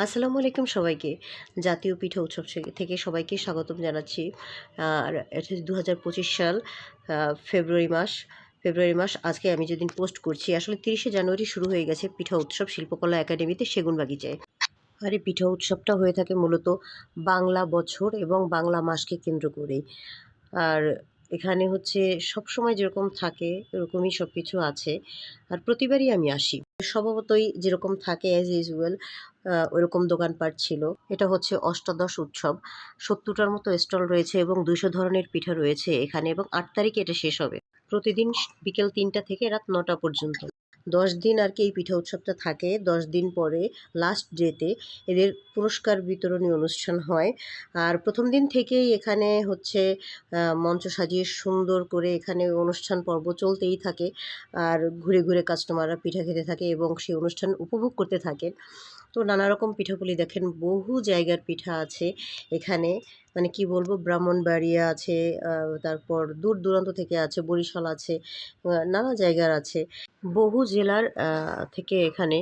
আসসালামু আলাইকুম সবাইকে। জাতীয় পিঠা উৎসব থেকে সবাইকে স্বাগতম জানাচ্ছি। আর দু সাল ফেব্রুয়ারি মাস। ফেব্রুয়ারি মাস, আজকে আমি যেদিন পোস্ট করছি, আসলে তিরিশে জানুয়ারি শুরু হয়ে গেছে পিঠা উৎসব শিল্পকলা একাডেমিতে সেগুন বাগিচায় আর এই পিঠা উৎসবটা হয়ে থাকে মূলত বাংলা বছর এবং বাংলা মাসকে কেন্দ্র করেই। আর এখানে হচ্ছে সব সময় যেরকম থাকে এরকমই সব কিছু আছে। আর প্রতিবারই আমি আসি। স্বভাবতই যেরকম থাকে অ্যাজ ইউজুয়াল ওইরকম দোকানপাট ছিল। এটা হচ্ছে অষ্টাদশ উৎসব। সত্তরটার মতো স্টল রয়েছে এবং দুশো ধরনের পিঠা রয়েছে এখানে এবং আট তারিখে এটা শেষ হবে। প্রতিদিন বিকেল তিনটা থেকে রাত নটা পর্যন্ত। দশ দিন আর কি এই পিঠা উৎসবটা থাকে। দশ দিন পরে লাস্ট ডেতে এদের পুরস্কার বিতরণী অনুষ্ঠান হয়। আর প্রথম দিন থেকেই এখানে হচ্ছে মঞ্চ সাজিয়ে সুন্দর করে এখানে অনুষ্ঠান পর্ব চলতেই থাকে। আর ঘুরে ঘুরে কাস্টমাররা পিঠা খেতে থাকে এবং সেই অনুষ্ঠান উপভোগ করতে থাকেন। তো নানা রকম পিঠাপুলি দেখেন, বহু জায়গার পিঠা আছে এখানে। মানে কি বলব, ব্রাহ্মণবাড়িয়া আছে তারপর দূর দূরান্ত থেকে আছে, বরিশাল আছে নানা জায়গার আছে। বহু জেলার থেকে এখানে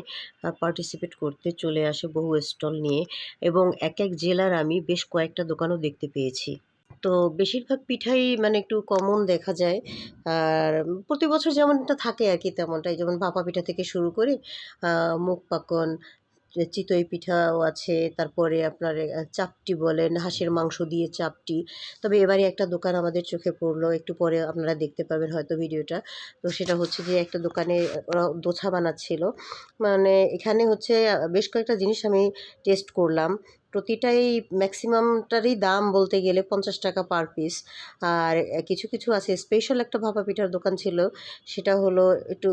পার্টিসিপেট করতে চলে আসে বহু স্টল নিয়ে এবং এক এক জেলার আমি বেশ কয়েকটা দোকানও দেখতে পেয়েছি। তো বেশিরভাগ পিঠাই মানে একটু কমন দেখা যায়। আর প্রতি বছর যেমনটা থাকে আর কি তেমনটাই। যেমন ভাপা পিঠা থেকে শুরু করে মুখ পাকন চিতই পিঠাও আছে, তারপরে আপনার চাপটি বলেন, হাঁসের মাংস দিয়ে চাপটি। তবে এবারে একটা দোকান আমাদের চোখে পড়ল, একটু পরে আপনারা দেখতে পাবেন হয়তো ভিডিওটা। তো সেটা হচ্ছে যে একটা দোকানে ওরা দোছা বানাচ্ছিল। মানে এখানে হচ্ছে বেশ কয়েকটা জিনিস আমি টেস্ট করলাম। প্রতিটাই ম্যাক্সিমামটারই দাম বলতে গেলে পঞ্চাশ টাকা পার পিস আর কিছু কিছু আছে স্পেশাল একটা ভাপা পিঠার দোকান ছিল, সেটা হলো একটু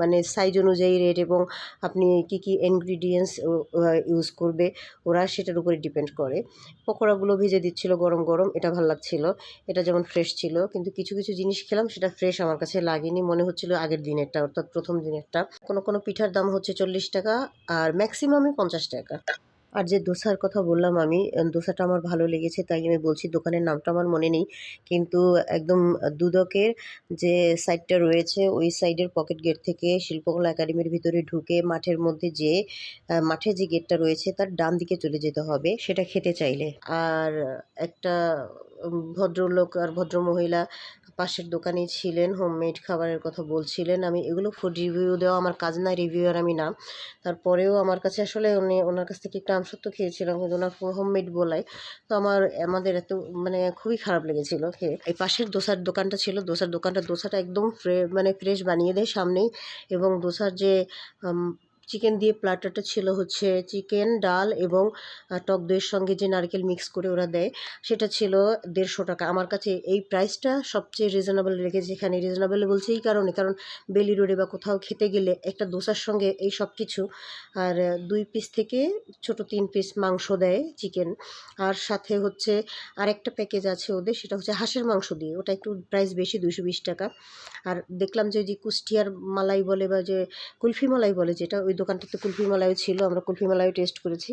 মানে সাইজ অনুযায়ী রেট এবং আপনি কি কি ইনগ্রিডিয়েন্টস ইউজ করবে, ওরা সেটার উপরে ডিপেন্ড করে। পকোড়াগুলো ভেজে দিচ্ছিল গরম গরম, এটা ভালো লাগছিল। এটা যেমন ফ্রেশ ছিল, কিন্তু কিছু কিছু জিনিস খেলাম, সেটা ফ্রেশ আমার কাছে লাগেনি। মনে হচ্ছিল আগের দিনেরটা, অর্থাৎ প্রথম দিনেরটা। কোনো কোনো পিঠার দাম হচ্ছে চল্লিশ টাকা, আর ম্যাক্সিমামই পঞ্চাশ টাকা। আর যে দোসার কথা বললাম আমি দোসাটা আমার ভালো লেগেছে, তাই আমি বলছি দোকানের নামটা আমার মনে নেই। কিন্তু একদম দুদকের যে সাইডটা রয়েছে, ওই সাইডের পকেট গেট থেকে শিল্পকলা একাডেমির ভিতরে ঢুকে মাঠের মধ্যে যে মাঠে যে গেটটা রয়েছে, তার ডান দিকে চলে যেতে হবে, সেটা খেতে চাইলে। আর একটা ভদ্রলোক আর ভদ্রমহিলা পাশের দোকানে ছিলেন হোমমেড খাবারের কথা বলছিলেন। আমি এগুলো ফুড রিভিউ দেওয়া আমার কাজ না রিভিউয়ার আমি না। তারপরেও আমার কাছে আসলে উনি, ওনার কাছ থেকে একটু আমসত্ব খেয়েছিলাম, কিন্তু ওনার হোমমেড বলায় তো আমার, আমাদের এত মানে খুবই খারাপ লেগেছিল খেয়ে। এই পাশের দোসার দোকানটা ছিল, দোসার দোকানটা দোসাটা একদম ফ্রে মানে ফ্রেশ বানিয়ে দেয় সামনেই। এবং দোসার যে চিকেন দিয়ে প্লাটারটা ছিল হচ্ছে চিকেন, ডাল এবং টক দইয়ের সঙ্গে যে নারকেল মিক্স করে ওরা দেয়, সেটা ছিল দেড়শো টাকা। আমার কাছে এই প্রাইসটা সবচেয়ে রিজনেবল রেখেছে এখানে রিজনেবল বলছে এই কারণে, কারণ বেলি রোডে বা কোথাও খেতে গেলে একটা দোসার সঙ্গে এই সব কিছু, আর দুই পিস থেকে ছোট তিন পিস মাংস দেয় চিকেন। আর সাথে হচ্ছে আরেকটা প্যাকেজ আছে ওদের, সেটা হচ্ছে হাঁসের মাংস দিয়ে, ওটা একটু প্রাইস বেশি দুশো বিশ টাকা। আর দেখলাম যে যে কুষ্টিয়ার মালাই বলে বা যে কুলফি মালাই বলে যেটা, ওই দোকানটাতে কুলফি মালাইও ছিল, আমরা কুলফি মালাইও টেস্ট করেছি।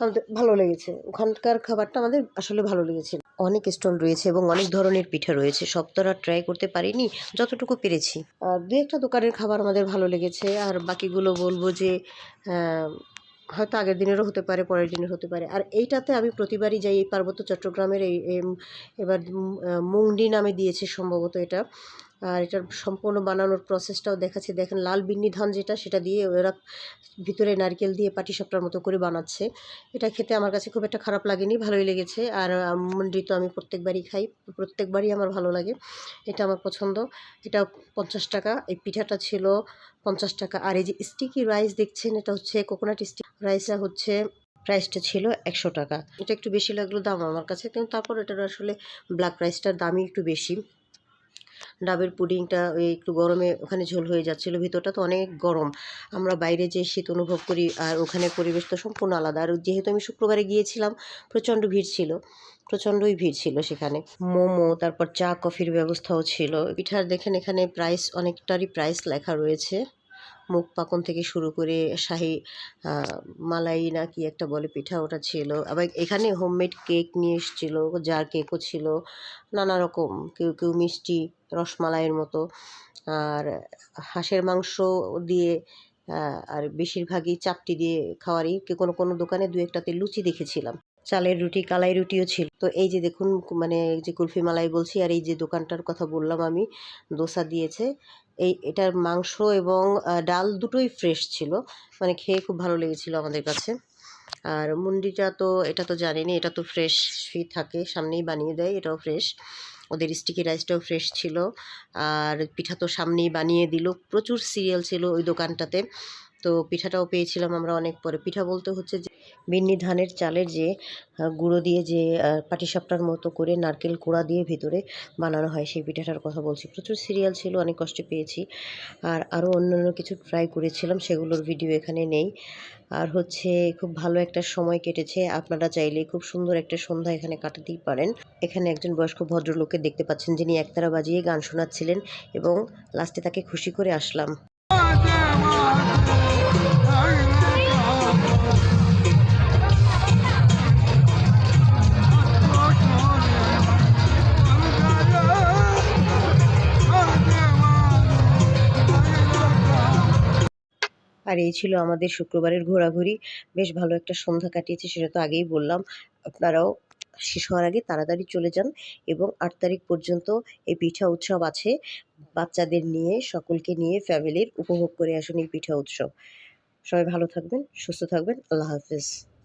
আমাদের ভালো লেগেছে। ওখানকার খাবারটা আমাদের আসলে ভালো লেগেছে। অনেক স্টল রয়েছে এবং অনেক ধরনের পিঠা রয়েছে। সব তো আর ট্রাই করতে পারিনি, যতটুকু পেরেছি। আর দু একটা দোকানের খাবার আমাদের ভালো লেগেছে। আর বাকিগুলো বলব যে হয়তো আগের দিনেরও হতে পারে, পরের দিনের হতে পারে। আর এইটাতে আমি প্রতিবারই যাই এই পার্বত্য চট্টগ্রামের এই এবার মুংডি নামে দিয়েছে সম্ভবত এটা। আর এটার সম্পূর্ণ বানানোর প্রসেসটাও দেখাচ্ছে। দেখেন, লাল বিন্নি ধান যেটা, সেটা দিয়ে ওরা ভিতরে নারকেল দিয়ে পাটিসাপটার মতো করে বানাচ্ছে। এটা খেতে আমার কাছে খুব একটা খারাপ লাগেনি, ভালোই লেগেছে। আর মুন্ডি তো আমি প্রত্যেকবারই খাই, প্রত্যেকবারই আমার ভালো লাগে। এটা আমার পছন্দ। এটা পঞ্চাশ টাকা, এই পিঠাটা ছিল পঞ্চাশ টাকা। আর এই যে স্টিকি রাইস দেখছেন, এটা হচ্ছে কোকোনাট স্টিক রাইসটা হচ্ছে প্রাইসটা ছিল একশো টাকা। এটা একটু বেশি লাগল দাম আমার কাছে, কিন্তু তারপর এটার আসলে ব্ল্যাক রাইসটার দামই একটু বেশি। ডাবের পুডিংটা ওই একটু গরমে ওখানে ঝোল হয়ে যাচ্ছিল, ভিতরটা তো অনেক গরম। আমরা বাইরে যে শীত অনুভব করি আর ওখানে পরিবেশ তো সম্পূর্ণ আলাদা। আর যেহেতু আমি শুক্রবারে গিয়েছিলাম, প্রচণ্ড ভিড় ছিল, প্রচণ্ডই ভিড় ছিল সেখানে। মোমো, তারপর চা, কফির ব্যবস্থাও ছিল। পিঠার দেখেন এখানে প্রাইস অনেকটারই প্রাইস লেখা রয়েছে। মুখ পাকন থেকে শুরু করে শাহি মালাই না কি একটা বলে পিঠা ওটা ছিল। আবার এখানে হোমমেড কেক নিয়ে এসেছিল জার কেকও ছিল, নানা রকম, কেউ কেউ মিষ্টি, রসমালাইয়ের মতো। আর হাঁসের মাংস দিয়ে আর বেশিরভাগই চাপটি দিয়ে খাওয়ারই। কোনো কোনো দোকানে দু একটাতে লুচি দেখেছিলাম। চালের রুটি, কালাই রুটিও ছিল। তো এই যে দেখুন মানে যে কুলফি মালাই বলছি, আর এই যে দোকানটার কথা বললাম আমি, দোসা দিয়েছে। এই এটার মাংস এবং ডাল দুটোই ফ্রেশ ছিল। মানে খেয়ে খুব ভালো লেগেছিল আমাদের কাছে। আর মুন্ডিটা তো, এটা তো জানি জানিনি এটা তো ফ্রেশই থাকে, সামনেই বানিয়ে দেয়, এটাও ফ্রেশ ওদের স্টিকি রাইসটাও ফ্রেশ ছিল। আর পিঠা তো সামনেই বানিয়ে দিল। প্রচুর সিরিয়াল ছিল ওই দোকানটাতে। তো পিঠাটাও পেয়েছিলাম আমরা অনেক পরে। পিঠা বলতে হচ্ছে যে বিন্নি ধানের চালের যে গুঁড়ো দিয়ে যে পাটিসাপটার মতো করে নারকেল কোড়া দিয়ে ভিতরে বানানো হয়, সেই পিঠাটার কথা বলছি। প্রচুর সিরিয়াল ছিল, অনেক কষ্টে পেয়েছি। আর আরও অন্যান্য কিছু ট্রাই করেছিলাম, সেগুলোর ভিডিও এখানে নেই। আর হচ্ছে, খুব ভালো একটা সময় কেটেছে। আপনারা চাইলে খুব সুন্দর একটা সন্ধ্যা এখানে কাটাতেই পারেন। এখানে একজন বয়স্ক ভদ্রলোককে দেখতে পাচ্ছেন, যিনি একতারা বাজিয়ে গান শোনাচ্ছিলেন এবং লাস্টে তাকে খুশি করে আসলাম। আর এই ছিল আমাদের শুক্রবারের ঘোরাঘুরি। বেশ ভালো একটা সন্ধ্যা কাটিয়েছে, সেটা তো আগেই বললাম। আপনারাও শেষ হওয়ার আগে তাড়াতাড়ি চলে যান এবং আট তারিখ পর্যন্ত এই পিঠা উৎসব আছে। বাচ্চাদের নিয়ে, সকলকে নিয়ে ফ্যামিলির উপভোগ করে আসুন এই পিঠা উৎসব। সবাই ভালো থাকবেন, সুস্থ থাকবেন। আল্লাহ হাফিজ।